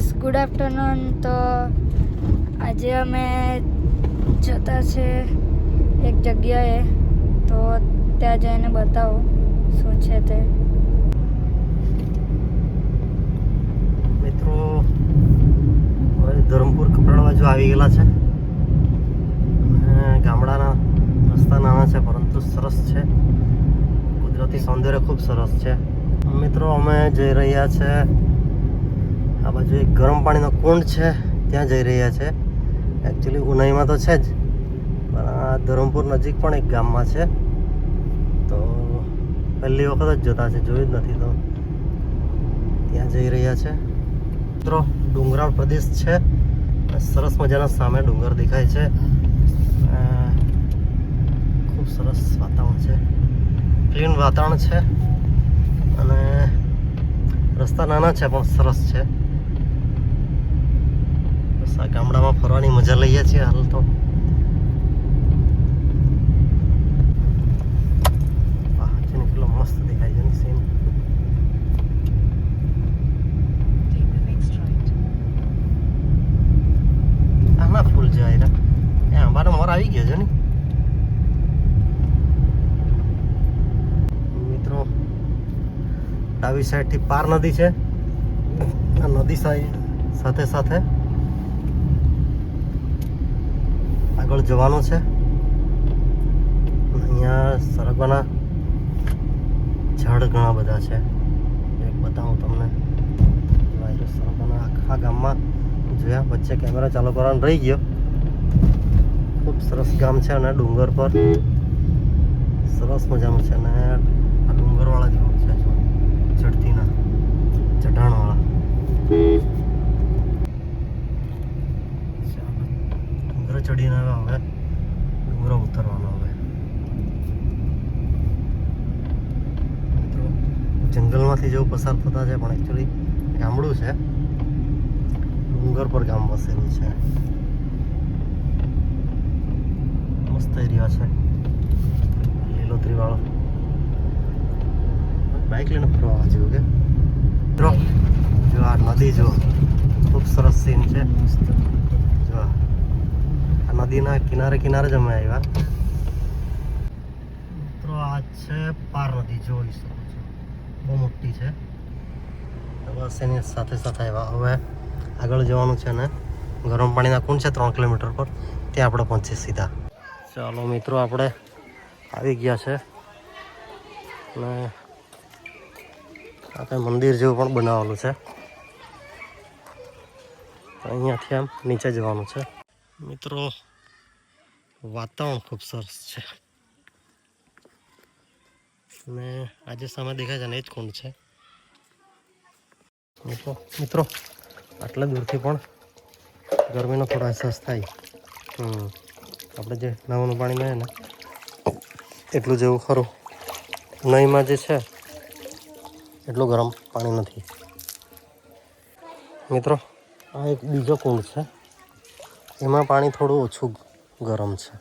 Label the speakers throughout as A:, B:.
A: Guys good afternoon તો આજે અમે જતા છે એક જગ્યાએ. તો ત્યાં જઈને બતાવો શું છે તે.
B: મિત્રો ધરમપુર કપરાડા બાજુ આવી ગયેલા છે. ગામડાના રસ્તા નાના છે, પરંતુ સરસ છે. કુદરતી સૌંદર્ય ખૂબ સરસ છે. મિત્રો, અમે જઈ રહ્યા છે આ બાજુ એક ગરમ પાણીનો કુંડ છે, ત્યાં જઈ રહ્યા છે. એકચ્યુઅલી ઉનાઈમાં તો છે જ, પણ આ ધરમપુર નજીક પણ એક ગામમાં છે. તો પહેલી વખત જ જતા છે જોયું જ નથી તો. ત્યાં જઈ રહ્યા છે. મિત્રો, ડુંગરાળ પ્રદેશ છે. સરસ મજાના સામે ડુંગર દેખાય છે. ખૂબ સરસ વાતાવરણ છે. ક્લીન વાતાવરણ છે. અને રસ્તા નાના છે, પણ સરસ છે. ગામડામાં ફરવાની મજા લઈએ છીએ હાલ તો. કેટલો મસ્ત દેખાય છે સીન આના ફૂલ છે આયરા એ આંબાનો મોર આવી ગયો છે ને. મિત્રો, ડાબી સાઈડથી પાર નદી છે. આ નદી સાથે સાથે આગળ જવાનું છે. અહીંયા સરગવાના ઝાડ ઘણા બધા છે. એક બતાવું તમને. વાયરો સરગવાના આખા ગામમાં જોયા. વચ્ચે કેમેરા ચાલુ કરવાનો રહી ગયો. ખૂબ સરસ ગામ છે અને ડુંગર પર. સરસ મજાનું છે અને આ ડુંગરવાળા જેવું છે જો ચડતીના ચઢાણવાળા ચાલો. ડુંગર ચડીને હવે હવે ડુંગરો ઉતરવાનો હવે મિત્રો જંગલમાંથી જેવું પસાર થતા છે પણ એકચ્યુઅલી ગામડું છે. ડુંગર પર ગામ વસેલું છે. મસ્ત એરિયા છે. લીલોતરી વાળો. બાઇક લઈને ફરવા જેવું કે? મિત્રો જો આ નદી જો ખૂબ સરસ સીન છે. જો આ નદીના કિનારે કિનારે જ અમે આવ્યા. મિત્રો આ છે પાર નદી જોઈ શકો છો. બહુ મોટી છે. બસ એની સાથે સાથે આવ્યા હવે આગળ જવાનું છે ને ગરમ પાણીના કુંડ છે ત્રણ કિલોમીટર પર. ત્યાં આપણે પહોંચીએ સીધા. ચાલો મિત્રો, આપણે આવી ગયા છે. અને આ કંઈ મંદિર જેવું પણ બનાવેલું છે. અહીંયાથી આમ નીચે જવાનું છે. મિત્રો, વાતાવરણ ખૂબ સરસ છે. અને આજે સામે દેખાય છે ને એ જ કુંડ છે. મિત્રો મિત્રો, આટલા દૂરથી પણ ગરમીનો થોડો અહેસાસ થાય. હમ, આપણે જે નવાનું પાણી મળે ને, એટલું જેવું ખરું. નહીંમાં જે છે, એટલું ગરમ પાણી નથી. મિત્રો, આ એક બીજો કુંડ છે. એમાં પાણી થોડું ઓછું ગરમ છે.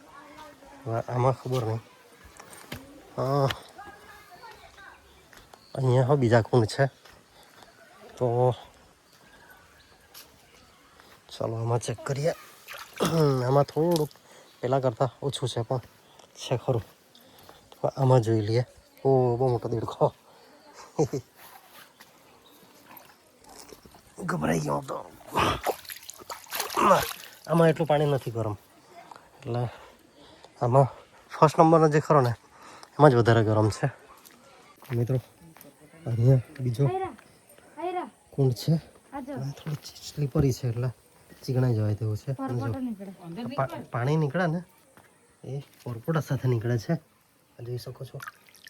B: આમાં ખબર નહીં. અહીંયા હો બીજા કુંડ છે તો ચાલો આમાં ચેક કરીએ આમાં થોડુંક પહેલાં કરતાં ઓછું છે પણ છે ખરું આમાં જોઈ લઈએ ઓ બહુ મોટો દેડખો ગભરાઈ ગયો તો આમાં એટલું પાણી નથી ગરમ એટલે આમાં ફર્સ્ટ નંબરનો જે ખરો ને એમાં જ વધારે ગરમ છે મિત્રો અહીંયા બીજો કુંડ છે. સ્લીપરી છે એટલે ચીકણાઈ જવાય તેવું છે. પાણી નીકળે ને એ પોરપોટા સાથે નીકળે છે. જોઈ શકો છો.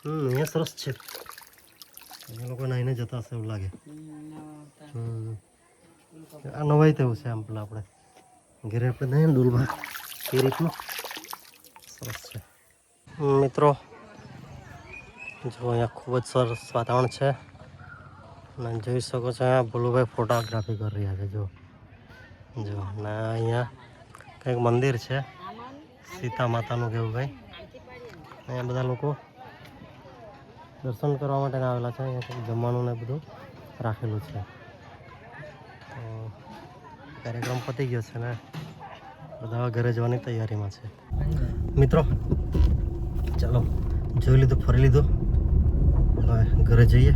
B: હમ અહીંયા સરસ છે. એ લોકો નાઈને જતા હશે એવું લાગે. આ નવાઈ તેવું છે આમ પેલા આપણે. ઘરે આપણે નહીં ડૂલવા એ રીતનું. સરસ છે. મિત્રો જો અહીંયા ખૂબ જ સરસ વાતાવરણ છે. અને જોઈ શકો છો અહીંયા ભોલુભાઈ ફોટોગ્રાફી કરી રહ્યા છે, જો. જો ને અહીંયા કંઈક મંદિર છે. સીતા માતાનું કેવું કંઈ? અહીંયા બધા લોકો દર્શન કરવા માટે આવેલા છે, અહીંયા કંઈક જમવાનું ને બધું રાખેલું છે. તો કાર્યક્રમ પતી ગયો છે ને, બધા ઘરે જવાની તૈયારીમાં છે. મિત્રો, ચાલો, જોઈ લીધું, ફરી લીધું. હવે ઘરે જઈએ.